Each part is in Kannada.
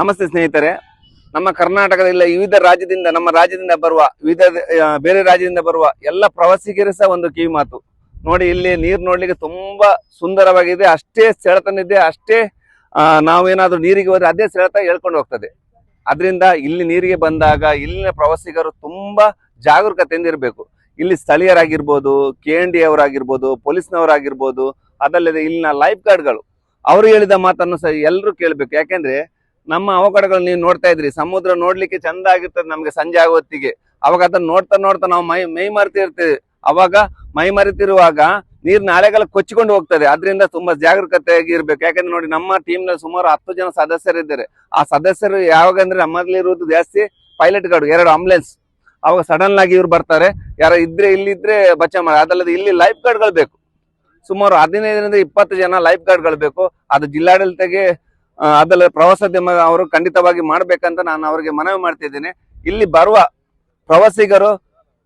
ನಮಸ್ತೆ ಸ್ನೇಹಿತರೆ. ನಮ್ಮ ಕರ್ನಾಟಕದ ವಿವಿಧ ರಾಜ್ಯದಿಂದ, ನಮ್ಮ ರಾಜ್ಯದಿಂದ ಬರುವ, ವಿವಿಧ ಬೇರೆ ರಾಜ್ಯದಿಂದ ಬರುವ ಎಲ್ಲ ಪ್ರವಾಸಿಗರು ಒಂದು ಕಿವಿ ಮಾತು. ನೋಡಿ, ಇಲ್ಲಿ ನೀರು ನೋಡ್ಲಿಕ್ಕೆ ತುಂಬಾ ಸುಂದರವಾಗಿದೆ. ಅಷ್ಟೇ ಸೆಳೆತನಿದೆ ಅಷ್ಟೇ ನಾವೇನಾದ್ರೂ ನೀರಿಗೆ ಹೋದ್ರೆ ಅದೇ ಸೆಳೆತ ಹೇಳ್ಕೊಂಡು ಹೋಗ್ತದೆ. ಅದರಿಂದ ಇಲ್ಲಿ ನೀರಿಗೆ ಬಂದಾಗ, ಇಲ್ಲಿನ ಪ್ರವಾಸಿಗರು ತುಂಬಾ ಜಾಗರೂಕತೆಯಿಂದ ಇರಬೇಕು ಇಲ್ಲಿ ಸ್ಥಳೀಯರಾಗಿರ್ಬೋದು, ಕೆ ಎನ್ ಡಿ ಅವರಾಗಿರ್ಬೋದು, ಪೊಲೀಸ್ನವರಾಗಿರ್ಬೋದು, ಅದಲ್ಲದೆ ಇಲ್ಲಿನ ಲೈಫ್ ಗಾರ್ಡ್ಗಳು. ಅವರು ಹೇಳಿದ ಮಾತನ್ನು ಸಹ ಎಲ್ಲರೂ ಕೇಳಬೇಕು. ಯಾಕೆಂದ್ರೆ ನಮ್ಮ ಅವಘಡಗಳು ನೀವು ನೋಡ್ತಾ ಇದ್ರಿ. ಸಮುದ್ರ ನೋಡ್ಲಿಕ್ಕೆ ಚಂದ ಆಗಿರ್ತದೆ ನಮ್ಗೆ ಸಂಜೆ ಆಗೋ ಹೊತ್ತಿಗೆ. ಅವಾಗ ಅದನ್ನ ನೋಡ್ತಾ ನೋಡ್ತಾ ನಾವು ಮೈ ಮೈ ಮರೆತಿರ್ತೇವೆ ಅವಾಗ ಮೈ ಮರೆತಿರುವಾಗ ನೀರ್ ನಾಳೆಗಳ ಕೊಚ್ಚಿಕೊಂಡು ಹೋಗ್ತದೆ. ಅದರಿಂದ ತುಂಬಾ ಜಾಗರೂಕತೆಯಾಗಿ ಇರ್ಬೇಕು. ಯಾಕಂದ್ರೆ ನೋಡಿ ನಮ್ಮ ಟೀಮ್ನಲ್ಲಿ ಸುಮಾರು ಹತ್ತು ಜನ ಸದಸ್ಯರಿದ್ದಾರೆ ಆ ಸದಸ್ಯರು ಯಾವಾಗ ಅಂದ್ರೆ ನಮ್ಮಲ್ಲಿರುವುದು ಜಾಸ್ತಿ ಪೈಲಟ್ ಗಾರ್ಡ್ ಎರಡು ಆಂಬುಲೆನ್ಸ್ ಅವಾಗ ಸಡನ್ ಆಗಿ ಇವ್ರು ಬರ್ತಾರೆ. ಯಾರ ಇದ್ರೆ ಇಲ್ಲಿದ್ರೆ ಬಚಾವ್ ಮಾಡಿ ಅದಲ್ಲದೆ ಇಲ್ಲಿ ಲೈಫ್ ಗಾರ್ಡ್ಗಳು ಬೇಕು. ಸುಮಾರು ಹದಿನೈದರಿಂದ ಇಪ್ಪತ್ತು ಜನ ಲೈಫ್ ಗಾರ್ಡ್ಗಳು ಬೇಕು. ಅದು ಜಿಲ್ಲಾಡಳಿತಗೆ ಅದಲ್ಲ ಪ್ರವಾಸೋದ್ಯಮ ಅವರು ಖಂಡಿತವಾಗಿ ಮಾಡ್ಬೇಕಂತ ನಾನು ಅವರಿಗೆ ಮನವಿ ಮಾಡ್ತಿದ್ದೇನೆ ಇಲ್ಲಿ ಬರುವ ಪ್ರವಾಸಿಗರು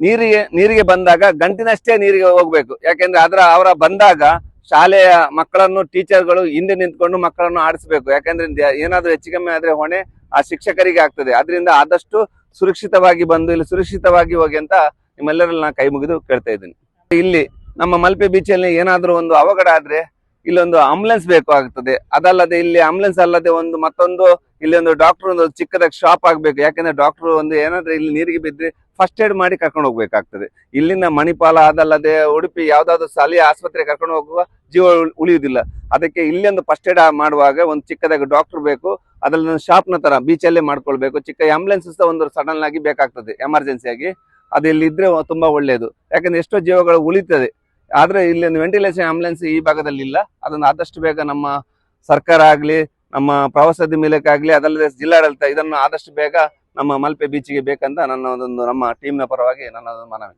ನೀರಿಗೆ ನೀರಿಗೆ ಬಂದಾಗ ಗಂಟಿನಷ್ಟೇ ನೀರಿಗೆ ಹೋಗ್ಬೇಕು. ಯಾಕೆಂದ್ರೆ ಅದರ, ಅವರ ಬಂದಾಗ ಶಾಲೆಯ ಮಕ್ಕಳನ್ನು, ಟೀಚರ್ಗಳು ಹಿಂದೆ ನಿಂತ್ಕೊಂಡು ಮಕ್ಕಳನ್ನು ಆಡಿಸ್ಬೇಕು. ಯಾಕಂದ್ರೆ ಏನಾದ್ರೂ ಹೆಚ್ಚು ಕಮ್ಮಿ ಆದ್ರೆ ಹೊಣೆ ಆ ಶಿಕ್ಷಕರಿಗೆ ಆಗ್ತದೆ. ಅದರಿಂದ ಆದಷ್ಟು ಸುರಕ್ಷಿತವಾಗಿ ಬಂದು, ಇಲ್ಲಿ ಸುರಕ್ಷಿತವಾಗಿ ಹೋಗಿ ಅಂತ ನಿಮ್ಮೆಲ್ಲರಲ್ಲಿ ನಾನು ಕೈ ಮುಗಿದು ಕೇಳ್ತಾ ಇದ್ದೀನಿ. ಇಲ್ಲಿ ನಮ್ಮ ಮಲ್ಪೆ ಬೀಚಲ್ಲಿ ಏನಾದರೂ ಒಂದು ಅವಘಡ ಆದ್ರೆ ಇಲ್ಲೊಂದು ಆಂಬುಲೆನ್ಸ್ ಬೇಕಾಗುತ್ತದೆ ಅದಲ್ಲದೆ ಇಲ್ಲಿ ಆಂಬುಲೆನ್ಸ್ ಅಲ್ಲದೆ ಒಂದು ಮತ್ತೊಂದು, ಇಲ್ಲಿ ಒಂದು ಡಾಕ್ಟರ್ ಒಂದು ಚಿಕ್ಕದಾಗಿ ಶಾಪ್ ಆಗ್ಬೇಕು. ಯಾಕಂದ್ರೆ ಡಾಕ್ಟರ್ ಒಂದು ಏನಾದ್ರೂ ಇಲ್ಲಿ ನೀರಿಗೆ ಬಿದ್ದರೆ ಫಸ್ಟ್ ಏಡ್ ಮಾಡಿ ಕರ್ಕೊಂಡು ಹೋಗ್ಬೇಕಾಗ್ತದೆ. ಇಲ್ಲಿನ ಮಣಿಪಾಲ, ಅದಲ್ಲದೆ ಉಡುಪಿ ಯಾವ್ದಾದ್ರು ಸ್ಥಳೀಯ ಆಸ್ಪತ್ರೆ ಕರ್ಕೊಂಡು ಹೋಗುವ ಜೀವ ಉಳ್- ಉಳಿಯುವುದಿಲ್ಲ. ಅದಕ್ಕೆ ಇಲ್ಲಿ ಒಂದು ಫಸ್ಟ್ ಏಡ್ ಮಾಡುವಾಗ ಒಂದು ಚಿಕ್ಕದಾಗಿ ಡಾಕ್ಟರ್ ಬೇಕು. ಅದ್ರಲ್ಲಿ ಒಂದು ಶಾಪ್ನ ತರ ಬೀಚಲ್ಲೇ ಮಾಡ್ಕೊಳ್ಬೇಕು. ಚಿಕ್ಕ ಆಂಬುಲೆನ್ಸ್ ಸಹ ಒಂದು ಸಡನ್ ಆಗಿ ಬೇಕಾಗ್ತದೆ ಎಮರ್ಜೆನ್ಸಿ ಆಗಿ. ಅದು ಇಲ್ಲಿ ಇದ್ರೆ ತುಂಬಾ ಒಳ್ಳೆಯದು ಯಾಕಂದ್ರೆ ಎಷ್ಟೋ ಜೀವಗಳು ಉಳಿತದೆ. ಆದ್ರೆ ಇಲ್ಲಿ ಒಂದು ವೆಂಟಿಲೇಷನ್ ಆಂಬುಲೆನ್ಸ್ ಈ ಭಾಗದಲ್ಲಿ ಇಲ್ಲ. ಅದನ್ನು ಆದಷ್ಟು ಬೇಗ ನಮ್ಮ ಸರ್ಕಾರ ಆಗ್ಲಿ, ನಮ್ಮ ಪ್ರವಾಸೋದ್ಯಮ ಇಲಾಖೆ ಆಗ್ಲಿ, ಅದಲ್ಲದೆ ಜಿಲ್ಲಾಡಳಿತ ಇದನ್ನು ಆದಷ್ಟು ಬೇಗ ನಮ್ಮ ಮಲ್ಪೆ ಬೀಚಿಗೆ ಬೇಕಂತ ನನ್ನ ಒಂದು ನಮ್ಮ ಟೀಮ್ನ ಪರವಾಗಿ ನನ್ನ ಮನವಿ.